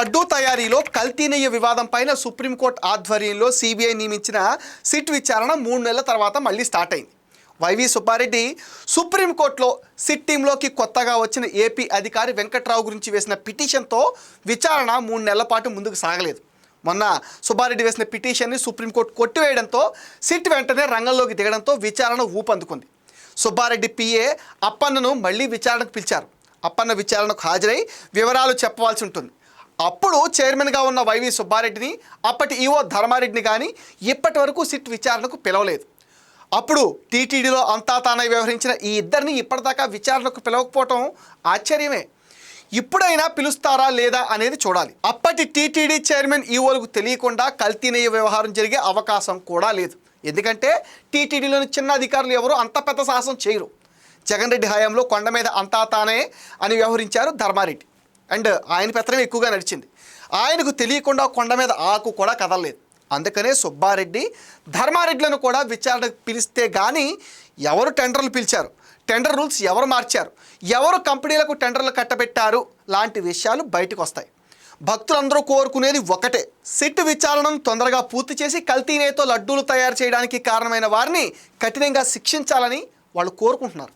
లడ్డూ తయారీలో కల్తీ నెయ్యి వివాదం పైన సుప్రీంకోర్టు ఆధ్వర్యంలో సిబిఐ నియమించిన సిట్ విచారణ మూడు నెలల తర్వాత మళ్ళీ స్టార్ట్ అయింది. వైవి సుబ్బారెడ్డి సుప్రీంకోర్టులో సిట్ టీంలోకి కొత్తగా వచ్చిన ఏపీ అధికారి వెంకట్రావు గురించి వేసిన పిటిషన్తో విచారణ మూడు నెలల పాటు ముందుకు సాగలేదు. మొన్న సుబ్బారెడ్డి వేసిన పిటిషన్ని సుప్రీంకోర్టు కొట్టివేయడంతో సిట్ వెంటనే రంగంలోకి దిగడంతో విచారణ ఊపందుకుంది. సుబ్బారెడ్డి పిఏ అప్పన్నను మళ్ళీ విచారణకు పిలిచారు. అప్పన్న విచారణకు హాజరై వివరాలు చెప్పవలసి ఉంటుంది. అప్పుడు చైర్మన్గా ఉన్న వైవి సుబ్బారెడ్డిని అప్పటి ఈవో ధర్మారెడ్డిని కానీ ఇప్పటి వరకు సిట్ విచారణకు పిలవలేదు. అప్పుడు టీటీడీలో అంతా తానై వ్యవహరించిన ఈ ఇద్దరిని ఇప్పటిదాకా విచారణకు పిలవకపోవటం ఆశ్చర్యమే. ఇప్పుడైనా పిలుస్తారా లేదా అనేది చూడాలి. అప్పటి టీటీడీ చైర్మన్ ఈఓలకు తెలియకుండా కల్తీనయ్య వ్యవహారం జరిగే అవకాశం కూడా లేదు. ఎందుకంటే టీటీడీలోని చిన్న అధికారులు ఎవరు అంత పెద్ద సాహసం చేయరు. జగన్ రెడ్డి హయాంలో కొండ మీద అంతా తానే అని వ్యవహరించారు ధర్మారెడ్డి. అండ్ ఆయన పెత్తనం ఎక్కువగా నడిచింది. ఆయనకు తెలియకుండా కొండ మీద ఆకు కూడా కదలలేదు. అందుకనే సుబ్బారెడ్డి ధర్మారెడ్డిలను కూడా విచారణకు పిలిస్తే కానీ ఎవరు టెండర్లు పిలిచారు? టెండర్ రూల్స్ ఎవరు మార్చారు? ఎవరు కంపెనీలకు టెండర్లు కట్టబెట్టారు? లాంటి విషయాలు బయటకు వస్తాయి భక్తులందరూ కోరుకునేది ఒకటే. సిట్ విచారణను తొందరగా పూర్తి చేసి కల్తీనేతో లడ్డూలు తయారు చేయడానికి కారణమైన వారిని కఠినంగా శిక్షించాలని వాళ్ళు కోరుకుంటున్నారు.